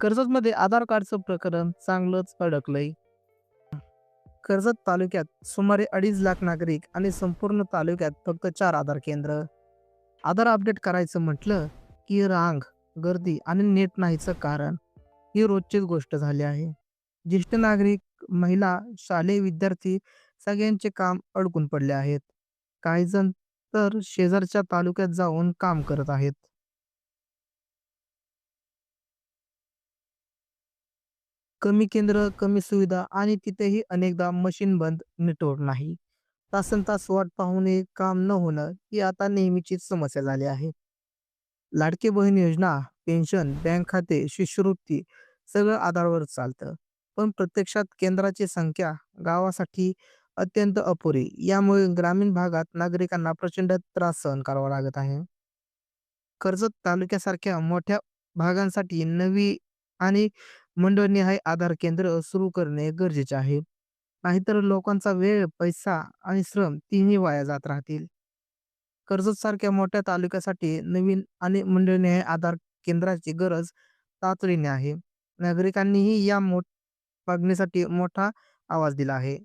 कर्जतमध्ये आधार कार्डचं प्रकरण चांगलंच अडकलंय. कर्जत तालुक्यात सुमारे अडीच लाख नागरिक आणि संपूर्ण तालुक्यात फक्त चार आधार केंद्र. आधार अपडेट करायचं म्हटलं की रांग, गर्दी आणि नेट नाहीचं कारण ही रोजचीच गोष्ट झाली आहे. ज्येष्ठ नागरिक, महिला, शालेय विद्यार्थी सगळ्यांचे काम अडकून पडले आहेत. काही जण तर शेजारच्या तालुक्यात जाऊन काम करत आहेत. कमी केंद्र, कमी सुविधा आणि तिथेही अनेकदा मशीन बंद, नेटवर्क नाही. तासनतास वाट पाहूनही काम न होणं ही आता नेहमीची समस्या झाली आहे. लाडके बहीण योजना, पेन्शन, बँक खाते, शिष्यवृत्ती सगळं आधारवर चालतं. पण प्रत्यक्षात केंद्राची संख्या गावासाठी अत्यंत अपुरी. यामुळे ग्रामीण भागात नागरिकांना प्रचंड त्रास सहन करावा लागत आहे. कर्जत तालुक्यासारख्या मोठ्या भागांसाठी नवी आणि मंडळनिहाय आधार केंद्र सुरू करणे गरजेचे आहे. नाहीतर लोकांचा वेळ, पैसा आणि श्रम तिन्ही वाया जात राहतील. कर्जतसारख्या मोठ्या तालुक्यासाठी नवीन आणि मंडळनिहाय आधार केंद्राची गरज तातडीने आहे. नागरिकांनीही या मोठ मागणीसाठी मोठा आवाज दिला आहे.